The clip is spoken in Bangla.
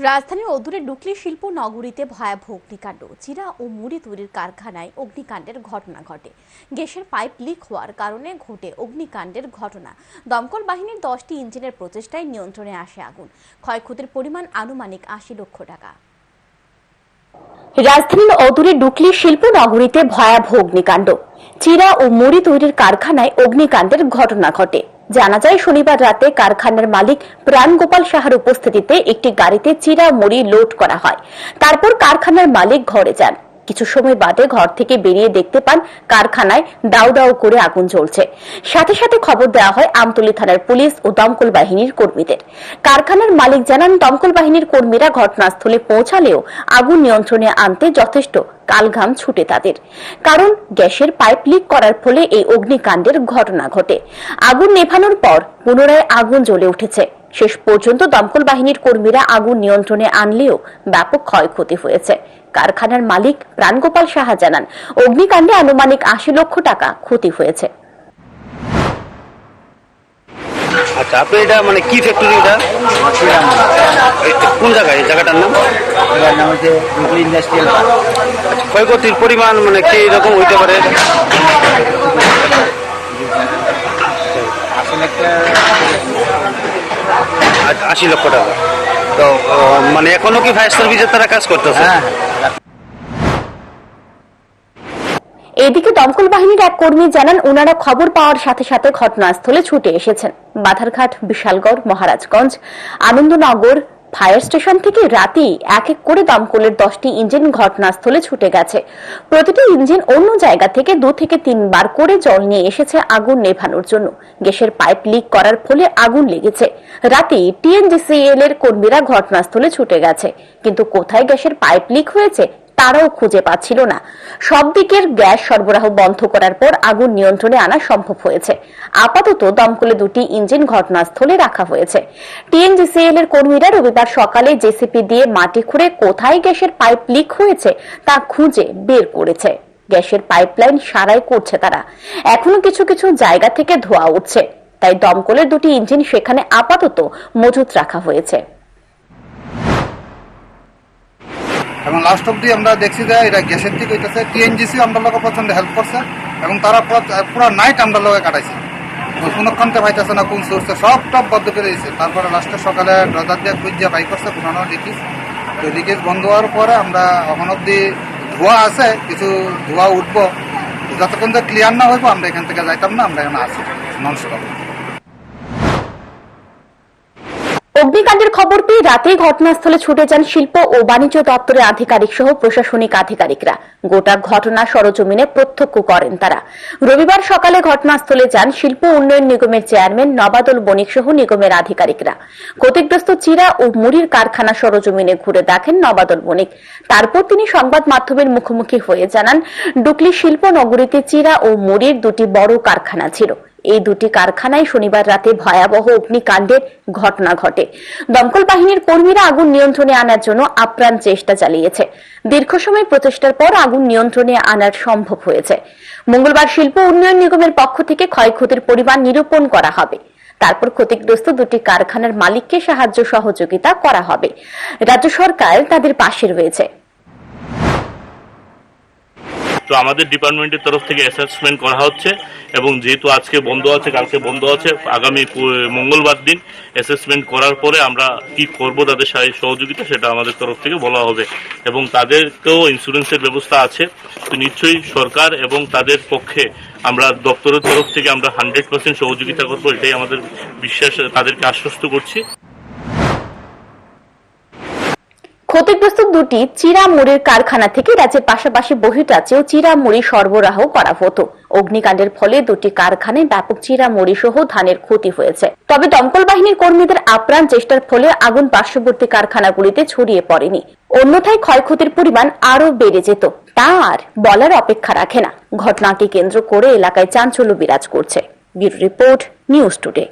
রাজধানীর অদূরে ডুকলি শিল্প নগরীতে ভয়াবহ অগ্নিকাণ্ড। চিরা ও মুড়ি তৈরির কারখানায় অগ্নিকাণ্ডের ঘটনা ঘটে। গ্যাসের পাইপ লিক হওয়ার কারণে ঘটে অগ্নিকাণ্ডের ঘটনা। দমকল বাহিনীর দশটি ইঞ্জিনের প্রচেষ্টায় নিয়ন্ত্রণে আসে আগুন। ক্ষয়ক্ষতির পরিমাণ আনুমানিক আশি লক্ষ টাকা। রাজধানীর অদূরে ডুকলি শিল্প নগরীতে ভয়াবহ অগ্নিকাণ্ড। চিরা ও মুড়ি তৈরির কারখানায় অগ্নিকাণ্ডের ঘটনা ঘটে। জানা যায়, শনিবার রাতে কারখানার মালিক প্রাণগোপাল সাহার উপস্থিতিতে একটি গাড়িতে চিরা মুড়ি লোড করা হয়। তারপর কারখানার মালিক ঘরে যান। কিছু সময় বাদে ঘর থেকে বেরিয়ে দেখতে পান কারখানায় দাউ দাউ করে আগুন জ্বলছে। সাথে সাথে খবর দেওয়া হয় আমতলী থানার পুলিশ ও দমকল বাহিনীর কর্মীদের। কারখানার মালিক জানান, দমকল বাহিনীর কর্মীরা ঘটনাস্থলে পৌঁছালেও আগুন নিয়ন্ত্রণে আনতে যথেষ্ট কালঘাম ছুটে তাদের। কারণ গ্যাসের পাইপ লিক করার ফলে এই অগ্নিকাণ্ডের ঘটনা ঘটে। আগুন নেভানোর পর পুনরায় আগুন জ্বলে উঠেছে। শেষ পর্যন্ত দমকল বাহিনীর কর্মীরা আগুন নিয়ন্ত্রণে আনলেও ব্যাপক ক্ষয়ক্ষতি হয়েছে। কারখানার মালিক প্রাণগোপাল সাহা জানান অগ্নিকাণ্ডে আনুমানিক আশি লক্ষ টাকা ক্ষতি হয়েছে। আচ্ছা আপনি এটা মানে কি ফ্যাক্টরি এটা? এটা কোন জায়গায়? জায়গাটার নাম? এবার নাম হচ্ছে রুকলি ইন্ডাস্ট্রিয়াল আচ্ছা, ক্ষয়ক্ষতির পরিমাণ মানে কি রকম হইতে পারে? আসলে একটা আশি লক্ষ টাকা। তো মানে এখনও কি ফায়ার সার্ভিসের তারা কাজ করতেছে? হ্যাঁ এদিকে দমকল বাহিনীর এক কর্মী জানান ওনারা খবর পাওয়ার সাথে সাথে ঘটনাস্থলে ছুটে এসেছেন। বাধারঘাট বিশালগড় মহারাজগঞ্জ আনন্দনগর ফায়ার স্টেশন থেকে রাতেই এক এক করে দমকলের দশটি ইঞ্জিন ঘটনাস্থলে ছুটে গেছে। প্রতিটি ইঞ্জিন অন্য জায়গা থেকে দু থেকে তিনবার করে জল নিয়ে এসেছে আগুন নেভানোর জন্য। গ্যাসের পাইপ লিক করার ফলে আগুন লেগেছে। রাতেই টিএনজিসিএল এর কর্মীরা ঘটনাস্থলে ছুটে গেছে। কিন্তু কোথায় গ্যাসের পাইপ লিক হয়েছে তারাও খুঁজে পাচ্ছিল না। সব দিকের গ্যাস সরবরাহ বন্ধ করার পর আগুন নিয়ন্ত্রণে আনা সম্ভব হয়েছে। আপাতত দমকলে দুটি ইঞ্জিন ঘটনাস্থলে রাখা হয়েছে। টিএনজিসিএল এর কর্মীরা রবিবার সকালে জেসিপি দিয়ে মাটি খুঁড়ে কোথায় গ্যাসের পাইপ লিক হয়েছে তা খুঁজে বের করেছে। গ্যাসের পাইপলাইন সারাই করছে তারা। এখনও কিছু কিছু জায়গা থেকে ধোয়া উঠছে। তাই দমকলের দুটি ইঞ্জিন সেখানে আপাতত মজুত রাখা হয়েছে। এবং লাস্ট অব্দি আমরা দেখছি যে এটা গ্যাসের দিকে হইতেছে টিএনজিসি আমরা লোকে প্রচণ্ড হেল্প করছে এবং তারা পুরো- নাইট আমরা লোকে কাটাইছে। কোনক্ষণতে পাইতেছে না, কোন সোর্সে সব টপ বদ্ধ করে দিয়েছে। তারপরে লাস্টে সকালে ড্রজার দিয়ে খুঁজিয়া বাই করছে পুরানো লিকেজ তো লিকেজ বন্ধ হওয়ার পরে আমরা এখন অব্দি ধোয়া আছে, কিছু ধোয়া উঠবো। যতক্ষণ যে ক্লিয়ার না হইব, আমরা এখান থেকে যাইতাম না, আমরা এখানে আসি নন স্টপ অগ্নিকাণ্ডের খবর পেয়ে রাতেই ঘটনাস্থলে ছুটে যান শিল্প ও বাণিজ্য দপ্তরের আধিকারিক সহ প্রশাসনিক আধিকারিকরা। গোটা ঘটনা সরজমিনে প্রত্যক্ষ করেন তারা। রবিবার সকালে ঘটনাস্থলে যান শিল্প উন্নয়ন নিগমের চেয়ারম্যান নবাদল বণিক সহ নিগমের আধিকারিকরা। ক্ষতিগ্রস্ত চিরা ও মুড়ির কারখানা সরজমিনে ঘুরে দেখেন নবাদল বণিক। তারপর তিনি সংবাদ মাধ্যমের মুখোমুখি হয়ে জানান, ডুকলি শিল্প নগরীতে চিরা ও মুড়ির দুটি বড় কারখানা ছিল। এই দুটি কারখানায় শনিবার রাতে ভয়াবহ অগ্নিকাণ্ডের ঘটনা ঘটে। দমকল বাহিনীর কর্মীরা আগুন নিয়ন্ত্রণে আনার জন্য আপ্রাণ চেষ্টা চালিয়েছে। দীর্ঘ সময় প্রচেষ্টার পর আগুন নিয়ন্ত্রণে আনার সম্ভব হয়েছে। মঙ্গলবার শিল্প উন্নয়ন নিগমের পক্ষ থেকে ক্ষয়ক্ষতির পরিমাণ নিরূপণ করা হবে। তারপর ক্ষতিগ্রস্ত দুটি কারখানার মালিককে সাহায্য সহযোগিতা করা হবে। রাজ্য সরকার তাদের পাশে রয়েছে। তো আমাদের ডিপার্টমেন্টের তরফ থেকে অ্যাসেসমেন্ট করা হচ্ছে এবং যেহেতু আজকে বন্ধ আছে, কালকে বন্ধ আছে, আগামী মঙ্গলবার দিন অ্যাসেসমেন্ট করার পরে আমরা কি করব তাদের সহযোগিতা সেটা আমাদের তরফ থেকে বলা হবে এবং তাদেরকেও ইন্স্যুরেন্সের ব্যবস্থা আছে। তো নিশ্চয়ই সরকার এবং তাদের পক্ষে আমরা দপ্তরের তরফ থেকে আমরা হান্ড্রেড পার্সেন্ট সহযোগিতা করব, এটাই আমাদের বিশ্বাস, তাদেরকে আশ্বস্ত করছি। ক্ষতিগ্রস্ত দুটি চিরা মুড়ির কারখানা থেকে রাজ্যের পাশাপাশি বহির্রাজ্যেও চিরা মুড়ি সরবরাহ করা হতো। অগ্নিকাণ্ডের ফলে দুটি কারখানায় ব্যাপক চিরা মুড়ি সহ ধানের ক্ষতি হয়েছে। তবে দমকল বাহিনীর কর্মীদের আপ্রাণ চেষ্টার ফলে আগুন পার্শ্ববর্তী কারখানাগুলিতে ছড়িয়ে পড়েনি। অন্যথায় ক্ষয়ক্ষতির পরিমাণ আরও বেড়ে যেত। তা আর বলার অপেক্ষা রাখে না। ঘটনাকে কেন্দ্র করে এলাকায় চাঞ্চল্য বিরাজ করছে। Bureau report, news today.